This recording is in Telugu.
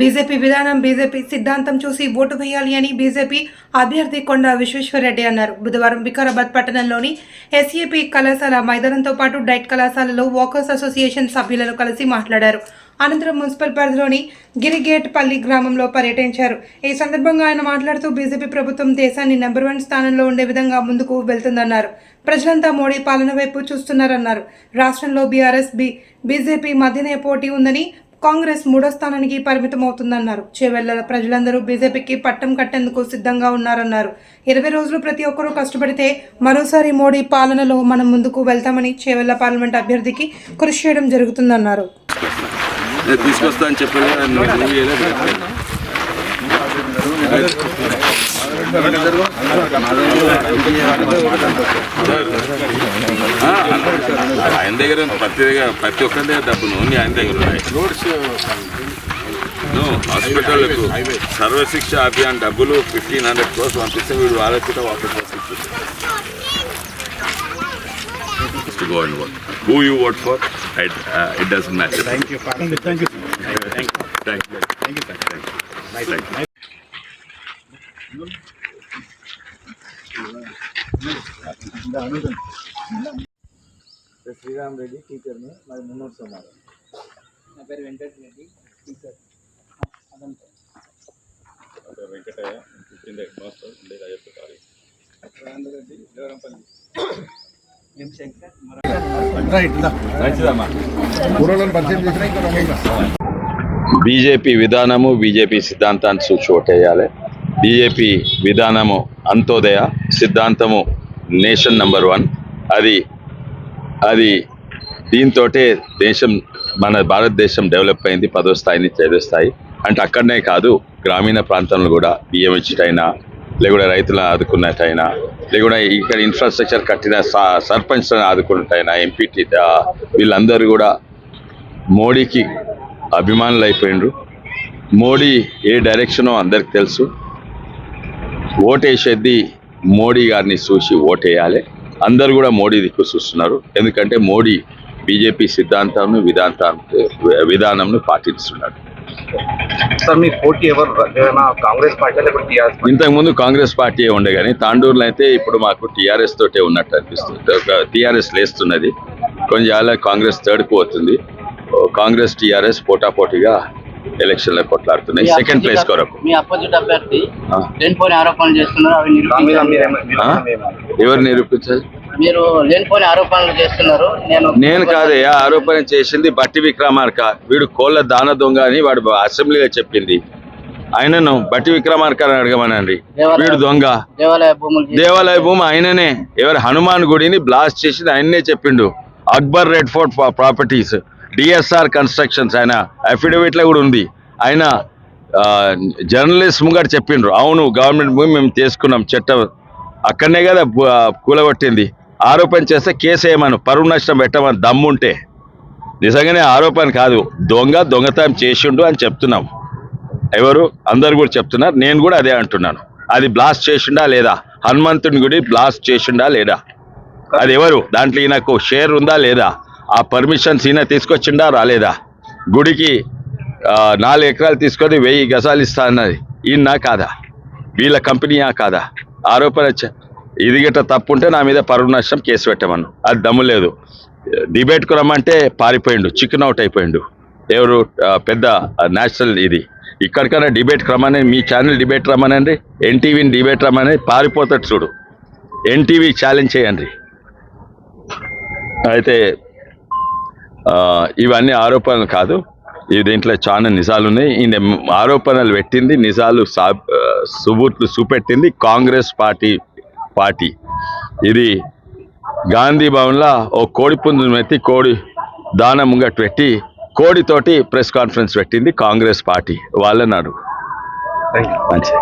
బీజేపీ విధానం బీజేపీ సిద్ధాంతం చూసి ఓటు వేయాలి అని బీజేపీ అభ్యర్థి కొండ విశ్వేశ్వరరెడ్డి అన్నారు. బుధవారం వికారాబాద్ పట్టణంలోని ఎస్ఏపీ కళాశాల మైదానంతో పాటు డైట్ కళాశాలలో వాకర్స్ అసోసియేషన్ సభ్యులను కలిసి మాట్లాడారు. అనంతరం మున్సిపల్ పరిధిలోని గిరిగేట్పల్లి గ్రామంలో పర్యటించారు. ఈ సందర్భంగా ఆయన మాట్లాడుతూ బీజేపీ ప్రభుత్వం దేశాన్ని నెంబర్ వన్ స్థానంలో ఉండే విధంగా ముందుకు వెళ్తుందన్నారు. ప్రజలంతా మోడీ పాలన వైపు చూస్తున్నారన్నారు. రాష్ట్రంలో బీఆర్ఎస్ బి బీజేపీ మధ్యనే పోటీ ఉందని కాంగ్రెస్ మూడో స్థానానికి పరిమితం అవుతుందన్నారు చేవెళ్ళ ప్రజలందరూ బీజేపీకి పట్టం కట్టేందుకు సిద్ధంగా ఉన్నారన్నారు. ఇరవై రోజులు ప్రతి ఒక్కరూ కష్టపడితే మరోసారి మోడీ పాలనలో మనం ముందుకు వెళ్తామని చేవెళ్ళ పార్లమెంట్ అభ్యర్థికి కృషి చేయడం జరుగుతుందన్నారు. తీసుకొస్తా అని చెప్పాను ఆయన దగ్గర ప్రతి దగ్గర ప్రతి ఒక్కరి దగ్గర డబ్బులు ఓన్లీ ఆయన దగ్గర ఉన్నాయి హాస్పిటల్కు సర్వశిక్ష అభియాన్ డబ్బులు ఫిఫ్టీన్ హండ్రెడ్ క్రోర్స్ పంపిస్తే వీడు వాళ్ళకి కూడా వాపస్ go and vote. Who you vote for, it, uh, it doesn't matter. Thank you, Thank you. Thank you. Thank you. Thank you. Thank you. Thank you. Thank you. Sriram Reddy టీచర్ని మరి మున్నూరు సోమారు నా పేరు వెంకట రెడ్డి టీచర్ అదంతా వెంకటయ్య ఫిఫ్టీన్ హెడ్ మాస్టర్ ఉండేది అయ్యప్ప కాలేజ్. రెడ్డి దేవరంపల్లి. ఎం శంకర్? మంచిదమ్మా. కూరలను పరిచయం చేసిన ఇంకా రెండు బీజేపీ విధానము బీజేపీ సిద్ధాంతాన్ని చూసి ఓటేయాలి. బీజేపీ విధానము అంత్యోదయ సిద్ధాంతము నేషన్ నంబర్ వన్. అది అది దీంతో దేశం మన భారతదేశం డెవలప్ అయింది పదో స్థాయి నుంచి ఐదో స్థాయి. అంటే అక్కడనే కాదు గ్రామీణ ప్రాంతంలో కూడా బియ్యం ఇచ్చిటైనా లేకుంటే రైతులను ఆదుకున్నట్టయినా లేకుంటే ఇక్కడ ఇన్ఫ్రాస్ట్రక్చర్ కట్టిన స- సర్పంచ్లను ఆదుకున్నట్టయినా ఎంపీటీ వీళ్ళందరూ కూడా మోడీకి అభిమానులు అయిపోయిండ్రు మోడీ ఏ డైరెక్షనో అందరికి తెలుసు. ఓటేసేది మోడీ గారిని చూసి ఓటేయాలి. అందరు కూడా మోడీ దిక్కు చూస్తున్నారు. ఎందుకంటే మోడీ బీజేపీ సిద్ధాంతాన్ని విధాంతాన్ని విధానంను పాటిస్తున్నాడు ఇంతకుముందు కాంగ్రెస్ పార్టీ ఉండే కానీ తాండూరులో అయితే ఇప్పుడు మాకు టీఆర్ఎస్ తోటే ఉన్నట్టు అనిపిస్తుంది. టీఆర్ఎస్ లేస్తున్నది. కొంచెం కాంగ్రెస్ థర్డ్కి పోతుంది. కాంగ్రెస్ టీఆర్ఎస్ పోటాపోటీగా ఎలక్షన్లో కొట్లాడుతున్నాయి. సెకండ్ ప్లేస్ కొరకు. మీ అపోజిట్ అభ్యర్థి. లేనిపోని ఆరోపణలు చేస్తున్నారు అవి ఎవరు నిరూపించాలి? మీరు లేనిపోని ఆరోపణలు చేస్తున్నారు నేను నేను కాదయ్యా ఆరోపణ చేసింది బట్టి విక్రమార్క. వీడు కోళ్ళ దాన దొంగ అని వాడు అసెంబ్లీలో చెప్పింది. ఆయనను బట్టి విక్రమార్క అని అడగమనండి. వీడు దొంగ. దేవాలయ భూములు దేవాలయ భూమి ఆయననే. ఎవరు హనుమాన్ గుడిని బ్లాస్ట్ చేసింది ఆయననే చెప్పిండు. Akbar red fort properties. DSR constructions ఆయన అఫిడవిట్లో కూడా ఉంది. ఆయన జర్నలిస్ట్ ముంగట చెప్పిండ్రు. అవును గవర్నమెంట్ భూమి మేము తీసుకున్నాం చట్టం అక్కడనే కదా కూలగొట్టింది. ఆరోపణ చేస్తే కేసు వేయమను పరువు నష్టం పెట్టమని దమ్ముంటే. నిజంగానే ఆరోపణ కాదు. దొంగ దొంగతనం చేసిండు అని చెప్తున్నాం. ఎవరు? అందరు కూడా చెప్తున్నారు. నేను కూడా అదే అంటున్నాను. అది బ్లాస్ట్ చేసిండా లేదా? హనుమంతుని గుడి బ్లాస్ట్ చేసిండా లేదా? అది ఎవరు? దాంట్లో ఈయనకు షేర్ ఉందా లేదా? ఆ పర్మిషన్స్ ఈయన తీసుకొచ్చిండా రాలేదా? గుడికి నాలుగు ఎకరాలు తీసుకొని వెయ్యి గజాలు ఇస్తా అన్నది. ఈయన కాదా? వీళ్ళ కంపెనీయా కాదా? ఆరోపణ చ- ఇది గిట్ట తప్పు ఉంటే నా మీద పరువు నష్టం కేసు పెట్టమను. అది దమ్ము లేదు. డిబేట్కు రమ్మంటే పారిపోయిండు చికెన్ అవుట్ అయిపోయిండు. ఎవరు పెద్ద నేషనల్ ఇది. ఇక్కడికైనా డిబేట్ రమ్మని మీ ఛానల్ డిబేట్ రమ్మనండి ఎన్టీవీని డిబేట్ రమ్మని పారిపోతాడు చూడు. ఎన్టీవీ ఛాలెంజ్ చేయండి. అయితే ఇవన్నీ ఆరోపణలు కాదు. ఈ దీంట్లో చాలా నిజాలు ఉన్నాయి. ఈయన ఆరోపణలు పెట్టింది నిజాలు సా సుబూట్లు చూపెట్టింది కాంగ్రెస్ పార్టీ పార్టీ. ఇది గాంధీ భవన్లో ఓ కోడి పుంజును ఎత్తి కోడి దాన ముంగట్ పెట్టి కోడితోటి ప్రెస్ కాన్ఫరెన్స్ పెట్టింది కాంగ్రెస్ పార్టీ. వాళ్ళని అడుగు మంచి